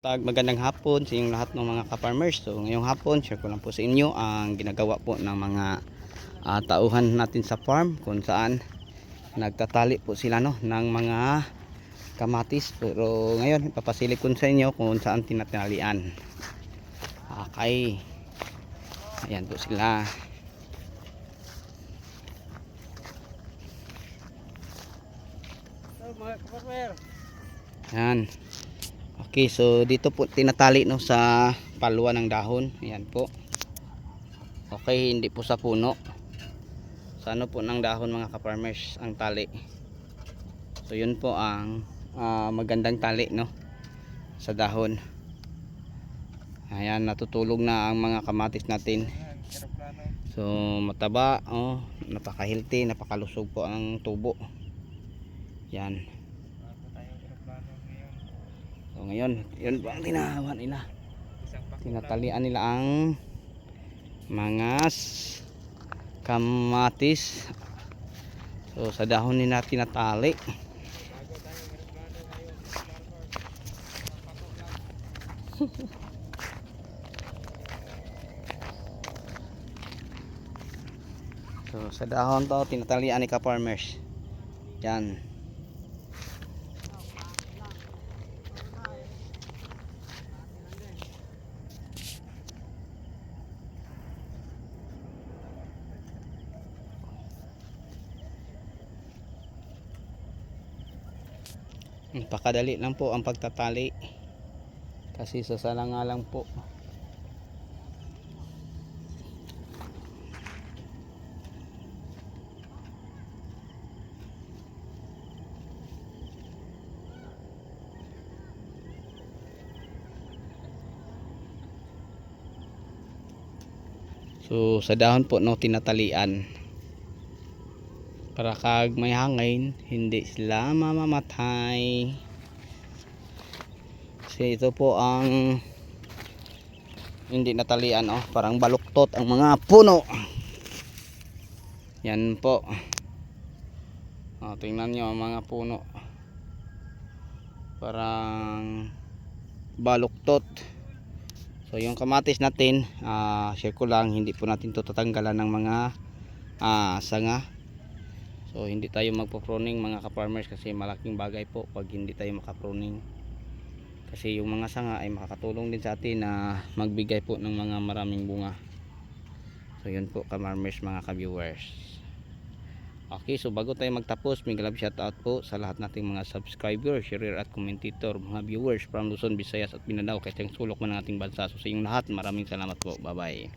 Tag magandang hapon sa inyong lahat ng mga ka-farmers. So ngayong hapon, share ko lang po sa inyo ang ginagawa po ng mga ah, tauhan natin sa farm kung saan nagtatali po sila no ng mga kamatis. Pero ngayon, ipapasilip ko sa inyo kung saan tinatalian. Okay. Ayan po sila. Yan. Okay, so dito po tinatali no sa palwa ng dahon. Ayan po. Okay, hindi po sa puno. Sa ano po ng dahon mga ka-farmers ang tali. So yun po ang ah, magandang tali no sa dahon. Ayan, natutulog na ang mga kamatis natin. So mataba, oh, napaka-healthy, napakalusog po ang tubo. Yan. So ngayon, yun po ang tinahawan nila. Tinatalian nila ang mga kamatis. So sa dahon nila tinatali. So sa dahon to tinatalian ni ka-farmers. Yan. Napakadali lang po ang pagtatali. Kasi sa sala nga lang po. So sa dahon po no tinatalian para kag may hangin hindi sila mamamatay. Kasi ito po ang hindi natalian oh. Parang baluktot ang mga puno. Yan po. Oh, tingnan nyo ang mga puno. Parang baluktot. So yung kamatis natin ah share ko lang hindi po natin to tatanggalan ng mga ah, sanga So hindi tayo magpo-pruning mga ka-farmers kasi malaking bagay po pag hindi tayo maka-pruning. Kasi yung mga sanga ay makakatulong din sa atin na magbigay po ng mga maraming bunga. So yun po ka-farmers mga ka-viewers. Okay, so bago tayo magtapos, may love shoutout po sa lahat nating mga subscribers, sharer at commentator, mga viewers from Luzon, Visayas at Mindanao, kahit yung sulok man ng ating bansa. So sa inyong lahat, maraming salamat po. Bye-bye.